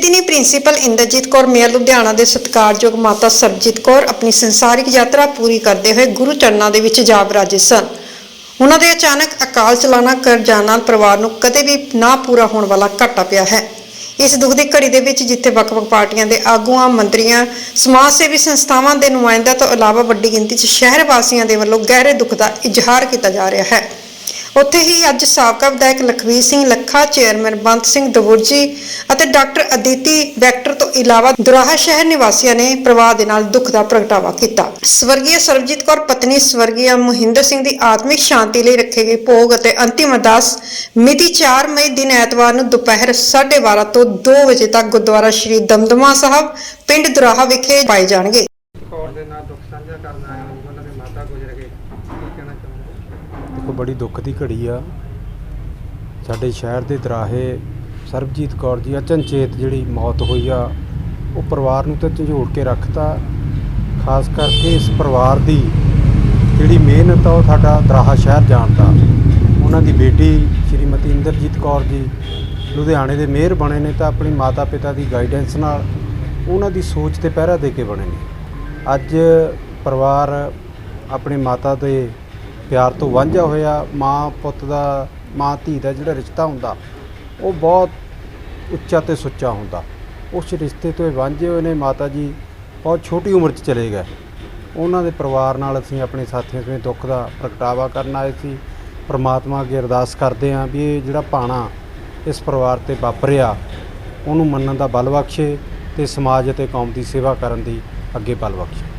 ਨਹੀਂ principal Inderjit Kaur mayor Ludhiana ਦੇ ਸਤਿਕਾਰਯੋਗ ਮਾਤਾ ਸਰਬਜੀਤ ਕੌਰ ਆਪਣੀ ਸੰਸਾਰਿਕ ਯਾਤਰਾ ਪੂਰੀ ਕਰਦੇ ਹੋਏ ਗੁਰੂ ਚਰਨਾਂ ਦੇ ਵਿੱਚ ਜਾ ਬਰਾਜੇ ਸਨ। ਉਹਨਾਂ ਦੇ ਅਚਾਨਕ ਅਕਾਲ ਚਲਾਣਾ ਕਰ ਜਾਣ ਨਾਲ ਪਰਿਵਾਰ ਨੂੰ ਕਦੇ ਵੀ ਨਾ ਪੂਰਾ ਹੋਣ ਵਾਲਾ ਘਾਟਾ ਪਿਆ ਹੈ। ਇਸ ਦੁੱਖ ਦੀ ਘੜੀ ਦੇ ਵਿੱਚ ਜਿੱਥੇ ਵੱਖ-ਵੱਖ ਪਾਰਟੀਆਂ ਦੇ ਆਗੂਆਂ, ਮੰਤਰੀਆਂ ਸਮਾਜ ਸੇਵੀ ਸੰਸਥਾਵਾਂ ਦੇ ਨੁਮਾਇੰਦਿਆਂ ਤੋਂ ਇਲਾਵਾ ਵੱਡੀ ਗਿਣਤੀ 'ਚ ਸ਼ਹਿਰ ਵਾਸੀਆਂ ਦੇ ਵੱਲੋਂ ਗਹਿਰੇ ਦੁੱਖ ਦਾ ਇਜ਼ਹਾਰ ਕੀਤਾ ਜਾ ਰਿਹਾ ਹੈ। ਉੱਥੇ ਹੀ ਅੱਜ ਸਾਬਕਾ ਵਿਧਾਇਕ ਲਖਵੀਰ ਸਿੰਘ ਲੱਖਾ, ਚੇਅਰਮੈਨ ਬੰਤ ਸਿੰਘ ਦਵੁਰਜੀ ਅਤੇ ਡਾਕਟਰ ਅਦਿਤੀ ਵੈਕਟਰ ਤੋਂ ਇਲਾਵਾ ਦੁਰਾਹਾ ਸ਼ਹਿਰ ਨਿਵਾਸੀਆਂ ਨੇ ਪਰਿਵਾਰ ਦੇ ਨਾਲ ਦੁੱਖ ਦਾ ਪ੍ਰਗਟਾਵਾ ਕੀਤਾ। ਸਵਰਗੀ ਸਰਬਜੀਤ ਕੌਰ ਪਤਨੀ ਸਵਰਗੀ ਮੋਹਿੰਦਰ ਸਿੰਘ ਦੀ ਆਤਮਿਕ ਸ਼ਾਂਤੀ ਲਈ ਰੱਖੇ ਗਏ ਭੋਗ ਅਤੇ ਅੰਤਿਮ ਅਰਦਾਸ ਮਿਤੀ 4 ਮਈ ਦਿਨ ਐਤਵਾਰ ਨੂੰ ਦੁਪਹਿਰ 12:30 ਤੋਂ 2 ਵਜੇ ਤੱਕ ਗੁਰਦੁਆਰਾ ਸ਼੍ਰੀ ਦਮਦਮਾ ਸਾਹਿਬ, ਪਿੰਡ ਦੁਰਾਹਾ ਵਿਖੇ ਪਾਏ ਜਾਣਗੇ। ਕੌਰ ਦੇ ਨਾਲ ਦੁੱਖ ਸਾਂਝਾ ਕਰਨ ਆਏ ਹਾਂ, ਉਹਨਾਂ ਦੇ ਮਾਤਾ ਗੁਜਰ ਗਏ। ਕੀ ਕਹਿਣਾ ਚਾਹੁੰਦੇ ਦੇਖੋ, ਬੜੀ ਦੁੱਖ ਦੀ ਘੜੀ ਆ। ਸਾਡੇ ਸ਼ਹਿਰ ਦੇ ਦਰਾਹੇ ਸਰਬਜੀਤ ਕੌਰ ਜੀ ਅਚਨਚੇਤ ਜਿਹੜੀ ਮੌਤ ਹੋਈ ਆ, ਉਹ ਪਰਿਵਾਰ ਨੂੰ ਤਾਂ ਝੰਜੋੜ ਕੇ ਰੱਖਤਾ। ਖਾਸ ਕਰਕੇ ਇਸ ਪਰਿਵਾਰ ਦੀ ਜਿਹੜੀ ਮਿਹਨਤ ਆ, ਉਹ ਸਾਡਾ ਦਰਾਹਾ ਸ਼ਹਿਰ ਜਾਣਦਾ ਉਹਨਾਂ ਦੀ ਬੇਟੀ ਸ਼੍ਰੀਮਤੀ ਇੰਦਰਜੀਤ ਕੌਰ ਜੀ ਲੁਧਿਆਣੇ ਦੇ ਮੇਅਰ ਬਣੇ ਨੇ ਤਾਂ ਆਪਣੀ ਮਾਤਾ ਪਿਤਾ ਦੀ ਗਾਈਡੈਂਸ ਨਾਲ ਉਹਨਾਂ ਦੀ ਸੋਚ ਤੇ ਪਹਿਰਾ ਦੇ ਕੇ ਬਣੇ ਨੇ। ਅੱਜ ਪਰਿਵਾਰ ਆਪਣੀ ਮਾਤਾ ਦੇ ਪਿਆਰ ਤੋਂ ਵਾਂਝਾ ਹੋਇਆ, ਮਾਂ ਪੁੱਤ ਦਾ, ਮਾਂ ਧੀ ਦਾ ਜਿਹੜਾ ਰਿਸ਼ਤਾ ਹੁੰਦਾ, ਉਹ ਬਹੁਤ ਉੱਚਾ ਤੇ ਸੁੱਚਾ ਹੁੰਦਾ। ਉਸ ਰਿਸ਼ਤੇ ਤੋਂ ਇਹ ਵਾਂਝੇ ਹੋਏ ਨੇ ਮਾਤਾ ਜੀ, ਬਹੁਤ ਛੋਟੀ ਉਮਰ 'ਚ ਚਲੇ ਗਏ। ਉਹਨਾਂ ਦੇ ਪਰਿਵਾਰ ਨਾਲ ਅਸੀਂ ਆਪਣੇ ਸਾਥੀਆਂ ਸਮੇਤ ਦੁੱਖ ਦਾ ਪ੍ਰਗਟਾਵਾ ਕਰਨ ਆਏ ਸੀ। ਪ੍ਰਮਾਤਮਾ ਅੱਗੇ ਅਰਦਾਸ ਕਰਦੇ ਹਾਂ ਵੀ ਇਹ ਜਿਹੜਾ ਪਾਣਾ ਇਸ ਪਰਿਵਾਰ ਤੇ ਵਾਪਰਿਆ, ਉਹਨੂੰ ਮੰਨਣ ਦਾ ਬਲ ਬਖਸ਼ੇ ਤੇ ਸਮਾਜ ਅਤੇ ਕੌਮ ਦੀ ਸੇਵਾ ਕਰਨ ਦੀ अज्ञे पालवा की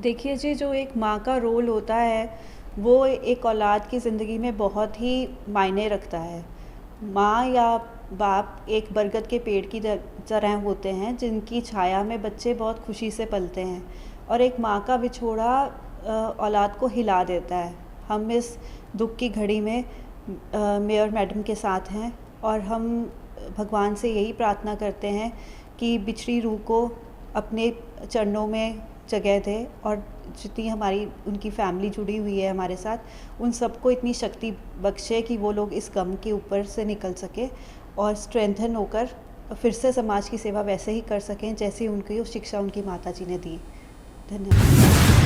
देखिए जी, जो एक माँ का रोल होता है, वो एक औलाद की ज़िंदगी में बहुत ही मायने रखता है। माँ या बाप एक बरगद के पेड़ की तरह होते हैं, जिनकी छाया में बच्चे बहुत खुशी से पलते हैं और एक माँ का बिछोड़ा औलाद को हिला देता है। हम इस दुख की घड़ी में मेयर मैडम के साथ हैं और हम भगवान से यही प्रार्थना करते हैं कि बिछड़ी रूह को अपने चरणों में जगह दे और जितनी हमारी, उनकी फैमिली जुड़ी हुई है हमारे साथ, उन सबको इतनी शक्ति बख्शे कि वो लोग इस गम के ऊपर से निकल सके और स्ट्रेंथन होकर फिर से समाज की सेवा वैसे ही कर सकें जैसे उनकी शिक्षा उनकी माता जी ने दी। धन्यवाद।